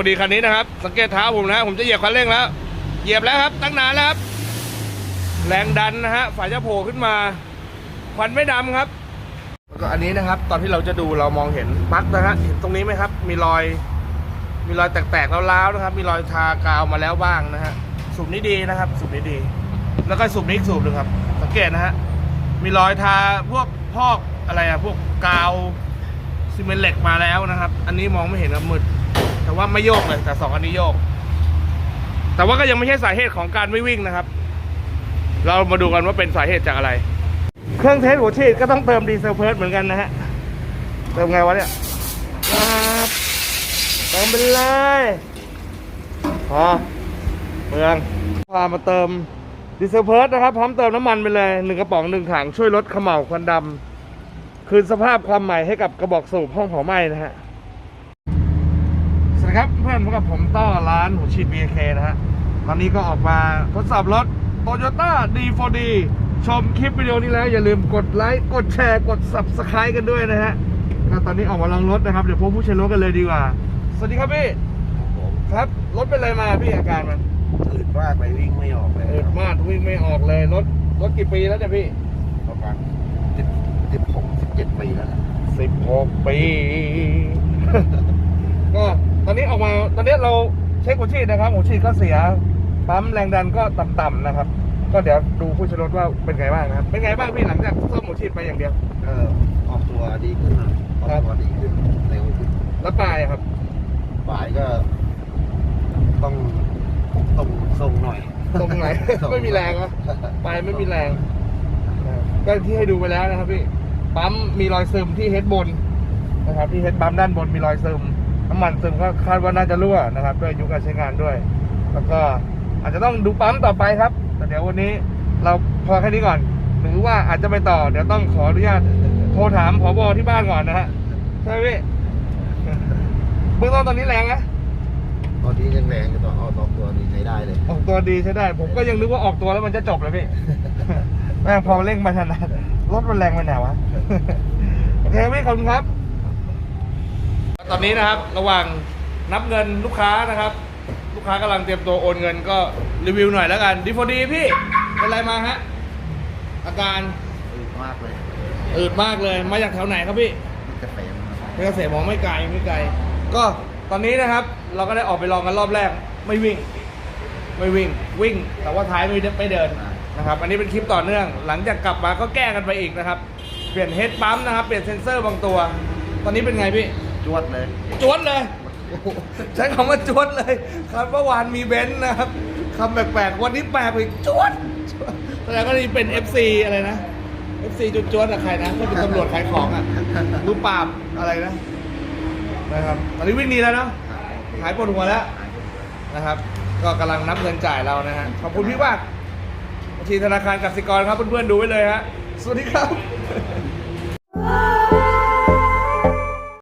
อดีคันนี้นะครับ สังเกตเท้าผมนะผมจะเหยียบคันเร่งแล้ว เหยียบแล้วครับ ตั้งนานแล้วครับ แรงดันนะฮะ ฝาจะโผล่ขึ้นมา ควันไม่ดำครับแล้วก็อันนี้นะครับ ตอนที่เราจะดูเรามองเห็นปลั๊กนะฮะ เห็นตรงนี้ไหมครับ มีรอย มีรอยแตกๆแล้วล้าวๆนะครับ มีรอยทากาวมาแล้วบ้างนะฮะ สูบนี้ดีนะครับ สูบนี้ดี แล้วก็สูบนี้อีกสูบหนึ่งครับ สังเกตนะฮะ มีรอยทาพวกพอกอะไรอะพวกกาวซีเมนต์เหล็กมาแล้วนะครับ อันนี้มองไม่เห็นครับมืด แต่ว่าไม่โยกเลย แต่สองอันนี้โยก แต่ว่าก็ยังไม่ใช่สาเหตุของการไม่วิ่งนะครับ เรามาดูกันว่าเป็นสาเหตุจากอะไร เครื่องเทสหัวฉีดก็ต้องเติมดีเซลเพิร์ดเหมือนกันนะฮะ เติมไงวะเนี่ยครับเติมไปเลยพอเมืองพามาเติมดีเซลเพิร์ดนะครับ พร้อมเติมน้ำมันไปเลยหนึ่งกระป๋องหนึ่งถังช่วยลดเขม่าวควันดำคืนสภาพความใหม่ให้กับกระบอกสูบห้องเผาไหม้นะฮะ วัสดีครับเพื่อนพบกับผมต้อร้านหัวฉีด BK นะฮะ ตอนนี้ก็ออกมาทดสอบรถ Toyota D4D ชมคลิปวิดีโอนี้แล้ว อย่าลืมกดไลค์ กดแชร์ กด Subscribe กันด้วยนะฮะก็ตอนนี้ออกมาลองรถนะครับ เดี๋ยวพบผู้ใช้รถกันเลยดีกว่า สวัสดีครับพี่ผมครับ รถเป็นอะไรมาพี่อาการมันอืดมากไปวิ่งไม่ออกเลยเอิดมากวิ่งไม่ออกเลยรถรถกี่ปีแล้วเนี่ยพี่ ประมาณสิบสิบหกสิบเจ็ดปีแล้วนะสิบหกปีก็ตอนนี้ ออกมาตอนนี้เราเช็คหัวฉีดนะครับหัวฉีดก็เสียปั๊มแรงดันก็ต่ำๆนะครับ ก็เดี๋ยวดูผู้ใช้รถว่าเป็นไงบ้างนะครับ เป็นไงบ้างพี่หลังจากซ่อมหัวฉีดไปอย่างเดียวก็ออกตัวดีขึ้นหน่อยออกครับตัวดีขึ้นเร็วขึ้นแล้วปลายอะครับฝ่ายก็ ต้องตรงทรงหน่อยตรงไหน ไม่มีแรงเหรอปลายไม่มีแรงอ่าก็ที่ให้ดูไปแล้วนะครับพี่ปั๊มมีรอยซึมที่เฮดบนนะครับที่เฮดปั๊มด้านบนมีรอยซึม น้ำมันซึมก็คาดว่าน่าจะรั่วนะครับ ด้วยอายุการใช้งานด้วย แล้วก็อาจจะต้องดูปั๊มต่อไปครับ แต่เดี๋ยววันนี้เราพอแค่นี้ก่อน หรือว่าอาจจะไปต่อ เดี๋ยวต้องขออนุญาตโทรถามผบที่บ้านก่อนนะฮะใช่ไหมพี่เบื้องต้นตอนนี้แรงนะตอนนี้ยังแรงอยู่ต่อเอาออกตัวดีใช้ได้เลย ออกตัวดีใช้ได้ ผมก็ยังนึกว่าออกตัวแล้วมันจะจบเลยพี่ แม่งพอเร่งมาขนาดรถมันแรงไปไหนวะ โอเคพี่ขอบคุณครับ ตอนนี้นะครับระหว่างนับเงินลูกค้านะครับ ลูกค้ากำลังเตรียมตัวโอนเงินก็รีวิวหน่อยแล้วกันดีฟดีพี่เป็นไรมาฮะอาการอืดมากเลยอืดมากเลยมาจากแถวไหนครับพี่กาแฟมันเพชรเกษมมองไม่ไกลไม่ไกล ก็ตอนนี้นะครับ เราก็ได้ออกไปลองกันรอบแรก ไม่วิ่ง ไม่วิ่งวิ่ง แต่ว่าท้ายไม่ได้ไม่เดินนะครับ อันนี้เป็นคลิปต่อเนื่อง หลังจากกลับมาก็แก้กันไปอีกนะครับ เปลี่ยนเฮดปั๊มนะครับ เปลี่ยนเซ็นเซอร์บางตัว ตอนนี้เป็นไงพี่ จวดเลย จวดเลยโอ้โหใช้คำว่าจวดเลยครับเมื่อวานมีเบนซ์นะครับคำแปลกๆวันนี้แปลกอีกจวดจวดแสดงว่านี่เป็น FC อะไรนะ FC จุดจวดอะใครนะที่เป็นตำรวจขายของอะรู้ปราบอะไรนะนะครับตอนนี้วิ่งดีแล้วเนาะหายปวดหัวแล้วนะครับ ก็กำลังนับเงินจ่ายเรานะฮะขอบคุณพี่มากบัญชีธนาคารกสิกรครับเพื่อนๆดูไว้เลยฮะสวัสดีครับ